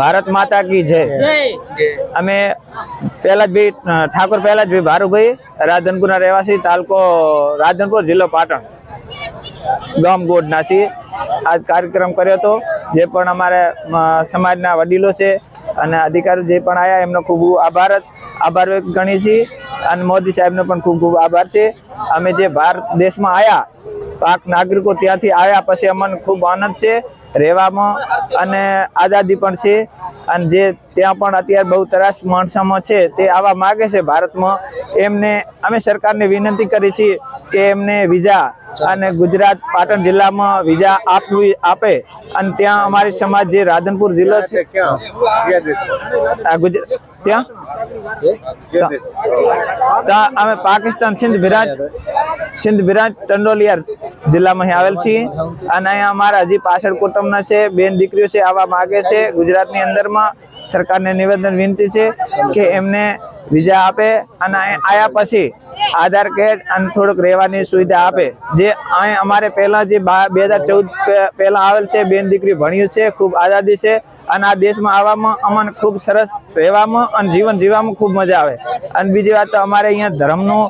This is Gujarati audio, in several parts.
ભારત માતા કી જય. અમે પહેલા જ ભાઈ ઠાકોર પહેલા જ ભાઈ ભારુભાઈ રાધનપુરના રહેવાસી તાલુકો રાધનપુર જિલ્લો પાટણ. ગામ ગોડના છીએ. આ કાર્યક્રમ કર્યો હતો. જે પણ અમારે સમાજના વડીલો છે અને અધિકારીઓ જે પણ આવ્યા એમનો ખૂબ આભાર આભાર ગણી છીએ. અને મોદી સાહેબનો પણ ખૂબ ખૂબ આભાર છે. અમે જે ભારત દેશમાં આવ્યા પાક નાગરિકો ત્યાંથી આવ્યા પછી અમને ખૂબ આનંદ છે રહેવામાં અને આઝાદી પણ છે. અને જે ત્યાં પણ અત્યારે બહુ ત્રાસ માણસામાં છે તે આવા માગે છે ભારતમાં. એમને અમે સરકારને વિનંતી કરી છીએ કે એમને વિઝા અને ગુજરાત પાટણ જિલ્લામાં વિઝા આપવી આપે. અને ત્યાં અમારી સમાજ જે રાધનપુર જિલ્લો છે ત્યાં? ત્યાં અમે પાકિસ્તાન સિંધ બિરાજ સિંધ બિરાજ ટંડોલિયા જિલ્લામાં અહીં આવેલ છીએ. અને અહીંયા અમારા હજી પાછળ કુટુંબના છે, બેન દીકરીઓ છે આવવા માગે છે. ગુજરાતની અંદરમાં સરકારને નિવેદન વિનંતી છે કે એમને વિઝા આપે અને અહીંયા આયા પછી આધાર કાર્ડ અને થોડુંક રહેવાની સુવિધા આપે. જે અહીં અમારે પહેલા જે બે હજાર ચૌદ પહેલા આવેલ છે, બેન દીકરી ભણ્યું છે, ખૂબ આઝાદી છે અને આ દેશમાં આવવામાં અમને ખૂબ સરસ રહેવામાં અને જીવન જીવવામાં ખૂબ મજા આવે. અને બીજી વાત તો અમારે અહીંયા ધર્મનું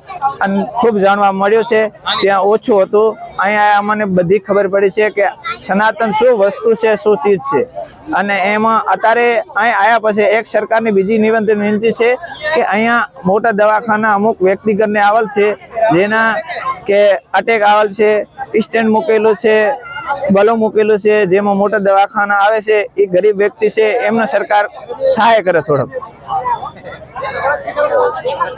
અને ખૂબ જાણવા મળ્યું છે, ત્યાં ઓછું હતું. અહીંયા અમને બધી ખબર પડી છે કે સનાતન શું વસ્તુ છે, શું ચીજ છે. અને એમાં અત્યારે અહીં આવ્યા પછી એક સરકારની બીજી નિવેદન વિનંતી છે કે અહીંયા મોટા દવાખાના અમુક વ્યક્તિગતને આવેલ છે, જેના કે અટેક આવેલ છે, સ્ટેન્ડ મૂકેલું છે, બલો મૂકેલું છે, જેમાં મોટા દવાખાના આવે છે, એ ગરીબ વ્યક્તિ છે, એમને સરકાર સહાય કરે થોડોક.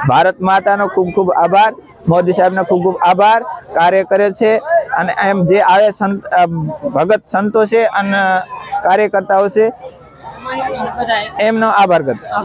ભારત માતાનો ખૂબ ખૂબ આભાર, મોદી સાહેબનો ખૂબ ખૂબ આભાર, કાર્ય કરે છે, અને એમ જે આવે સંત ભગત સંતો છે, અને કાર્યકર્તાઓ છે. એમનો આભાર કરતો.